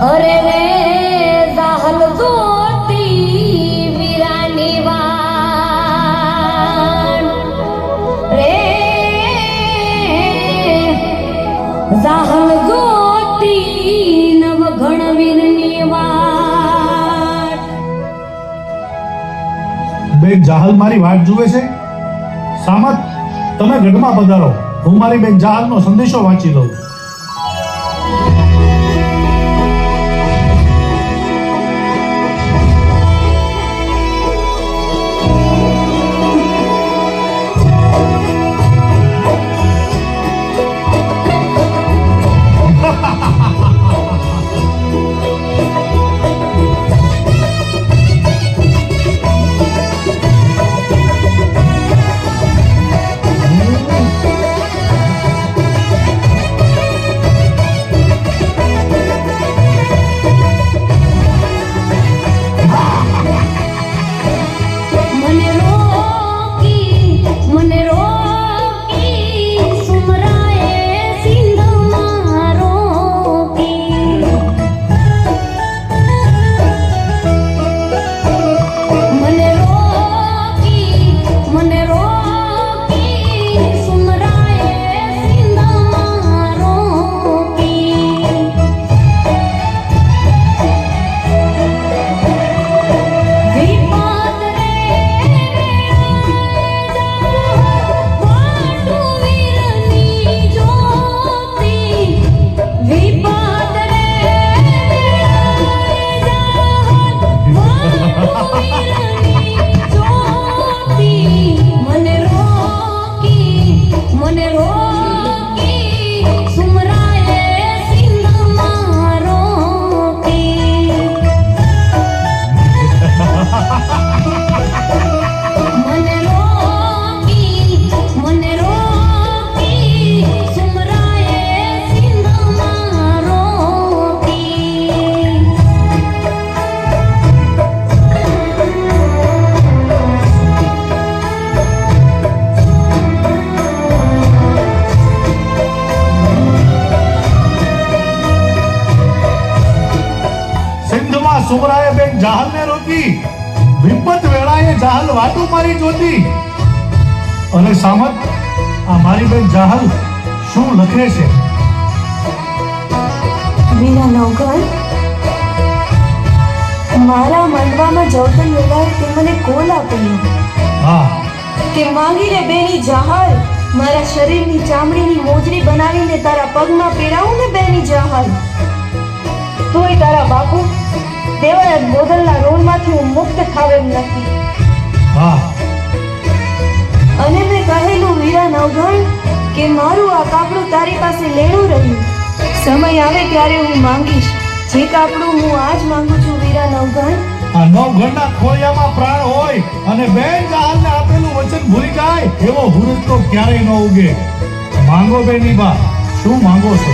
અરે રે દાહલ જોતી વીરાની વાન. રે દાહલ વાન. બેન, જાહલ મારી વાટ જુએ છે? સામત તમે ગઢમાં પધારો. હું મારી બેન જાહલનો સંદેશો વાંચી દઉં સુમરાએ બેન જાહલને રોકી. વિપત વેળાએ જાહલ વાટુ મારી જોતી. અને સામત આ મારી બેન જાહલ શું લખે છે? વીરા નવઘણ મારા મંડવામાં જવતન વેલાએ તે મને કોલ આપ્યો. હા. કે માંગીને બેની જહાલ મારા શરીરની ચામડીની મોજડી બનાવીને તારા પગમાં પહેરાવું ને બેની જહાલ? તોય તારા બાપુ દેવાયત બોદલના રોલમાંથી હું મુક્ત થાવ એમ નથી અને મેં કહેલું વીરા નવઘણ કે મારું આ કાપડું તારી પાસે લેણું રહ્યું. સમય આવે ત્યારે હું માંગીશ. જે કાપડું હું આજ માંગુ છું વીરા નવઘણ આ નવઘણના ખોળિયામાં પ્રાણ હોય અને બેન જહાલને આપેલું વચન ભૂલી જાય એવો હુરત તો ક્યારેય ન ઉગે. માંગો બેની બા શું માંગો છો?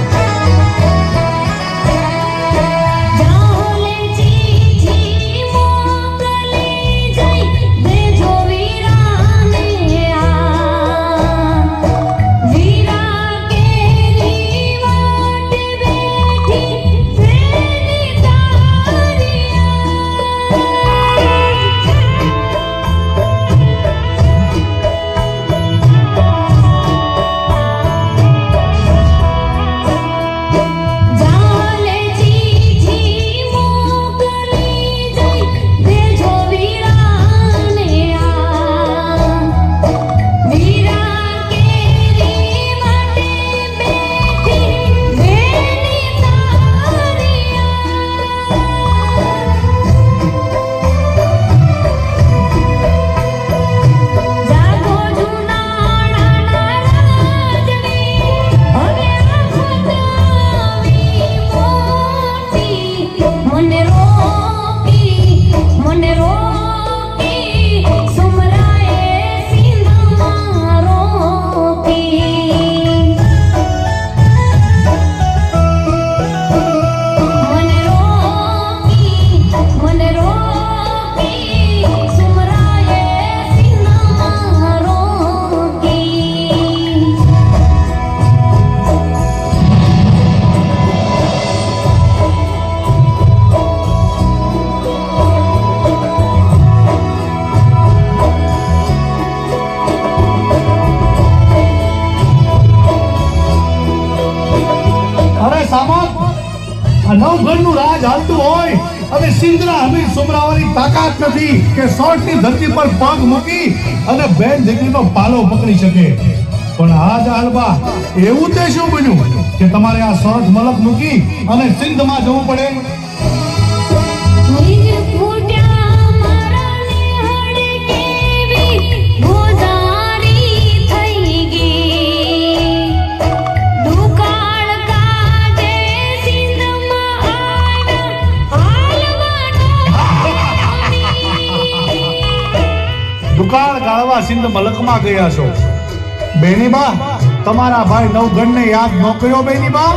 આ રાજ હાલતું હોય અને સિંધના હમીર સુમરાવાની તાકાત નથી કે સોટની ધરતી પર પગ મૂકી અને બેન દીકરીનો પાલો પકડી શકે. પણ આ જાલબા એવું તે શું બન્યું કે તમારે આ સોઠ મલક મૂકી અને સિંધમાં જવું પડે? ગાળવા સિંધ મલકમાં ગયા છો. બેની બા તમારા ભાઈ નવગણને યાદ ન કર્યો બેની બા